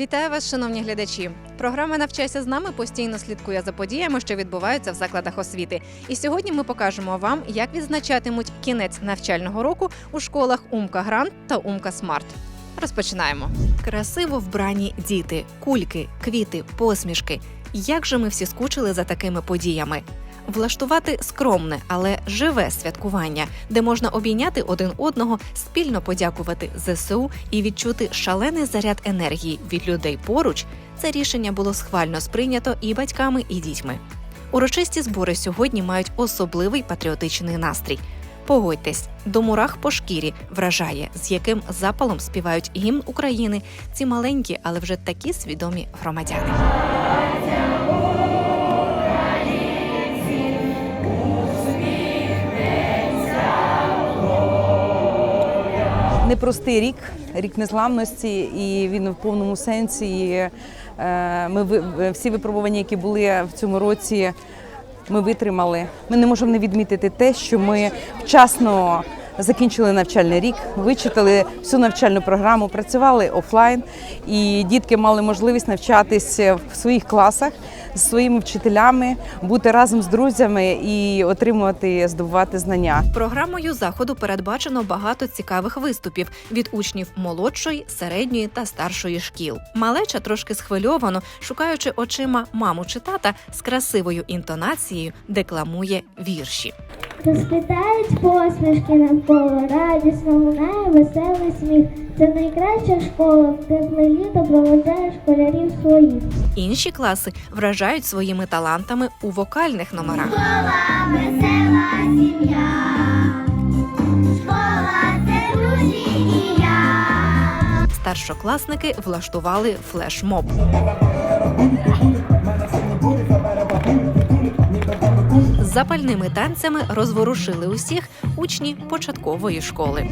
Вітаю вас, шановні глядачі. Програма Навчайся з нами постійно слідкує за подіями, що відбуваються в закладах освіти. І сьогодні ми покажемо вам, як відзначатимуть кінець навчального року у школах Умка Грант та Умка Смарт. Розпочинаємо. Красиво вбрані діти, кульки, квіти, посмішки. Як же ми всі скучили за такими подіями? Влаштувати скромне, але живе святкування, де можна обійняти один одного, спільно подякувати ЗСУ і відчути шалений заряд енергії від людей поруч. Це рішення було схвально сприйнято і батьками, і дітьми. Урочисті збори сьогодні мають особливий патріотичний настрій. Погодьтесь, до мурах по шкірі вражає, з яким запалом співають гімн України ці маленькі, але вже такі свідомі громадяни. Непростий рік, рік незламності, і він в повному сенсі. е, Ми ви- всі випробування, які були в цьому році, ми витримали. Ми не можемо не відмітити те, що ми вчасно закінчили навчальний рік, вичитали всю навчальну програму, працювали офлайн, і дітки мали можливість навчатися в своїх класах з своїми вчителями, бути разом з друзями і отримувати, здобувати знання. Програмою заходу передбачено багато цікавих виступів від учнів молодшої, середньої та старшої шкіл. Малеча трошки схвильовано, шукаючи очима маму чи тата з красивою інтонацією, декламує вірші. Розквітають посмішки навколо, радісно лунає веселий сміх. Це найкраща школа, в тепле літо проводжає школярів своїх. Інші класи вражають своїми талантами у вокальних номерах. Весела сім'я, школа це друзі і я. Старшокласники влаштували флешмоб. Запальними танцями розворушили усіх учні початкової школи.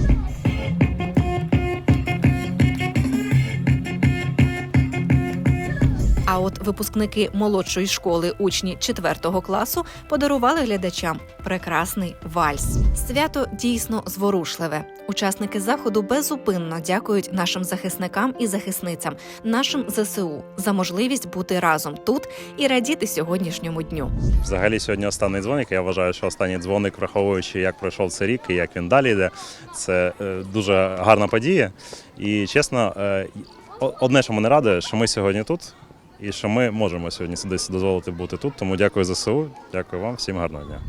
А от випускники молодшої школи, учні 4 класу, подарували глядачам прекрасний вальс. Свято дійсно зворушливе. Учасники заходу безупинно дякують нашим захисникам і захисницям, нашим ЗСУ за можливість бути разом тут і радіти сьогоднішньому дню. Взагалі сьогодні останній дзвоник. Я вважаю, що останній дзвоник, враховуючи, як пройшов цей рік і як він далі йде, це е, дуже гарна подія. І чесно, е, одне, що мене радує, що ми сьогодні тут. І що ми можемо сьогодні десь дозволити бути тут. Тому дякую ЗСУ, дякую вам, всім гарного дня.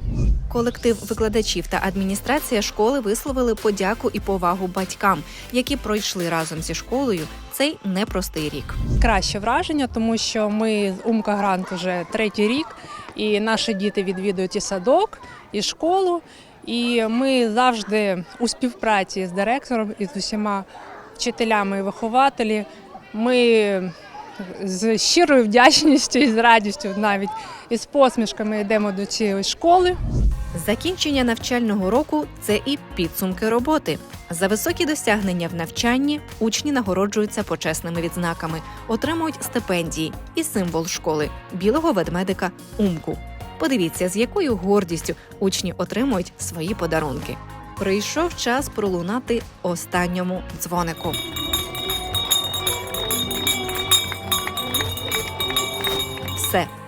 Колектив викладачів та адміністрація школи висловили подяку і повагу батькам, які пройшли разом зі школою цей непростий рік. краще враження, тому що ми з Умка Грант вже третій рік, і наші діти відвідують і садок, і школу. І ми завжди у співпраці з директором і з усіма вчителями і вихователі. Ми з щирою вдячністю і з радістю навіть і з посмішками йдемо до цієї школи. Закінчення навчального року це і підсумки роботи. За високі досягнення в навчанні учні нагороджуються почесними відзнаками, отримують стипендії і символ школи білого ведмедика Умку. Подивіться, з якою гордістю учні отримують свої подарунки. Прийшов час пролунати останньому дзвонику.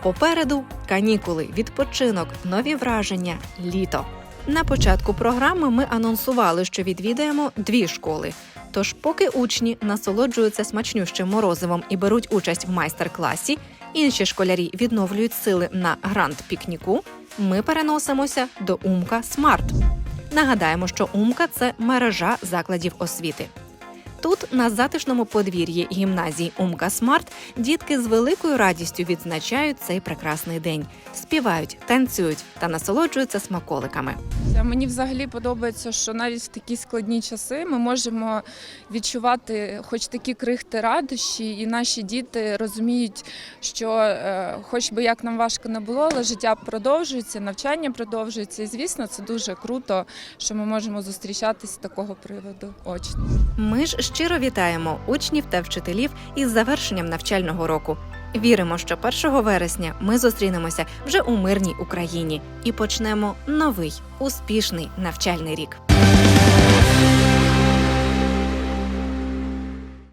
Попереду канікули, відпочинок, нові враження, літо. На початку програми ми анонсували, що відвідаємо дві школи. Тож, поки учні насолоджуються смачнющим морозивом і беруть участь в майстер-класі, інші школярі відновлюють сили на гранд пікніку. Ми переносимося до Умка Смарт. Нагадаємо, що Умка це мережа закладів освіти. Тут, на затишному подвір'ї гімназії Умка Смарт, дітки з великою радістю відзначають цей прекрасний день, співають, танцюють та насолоджуються смаколиками. Мені взагалі подобається, що навіть в такі складні часи ми можемо відчувати хоч такі крихти радощі, і наші діти розуміють, що е, хоч би як нам важко не було, але життя продовжується, навчання продовжується. І звісно, це дуже круто, що ми можемо зустрічатися з такого приводу очно. Ми ж щиро вітаємо учнів та вчителів із завершенням навчального року. Віримо, що 1 вересня ми зустрінемося вже у мирній Україні і почнемо новий успішний навчальний рік.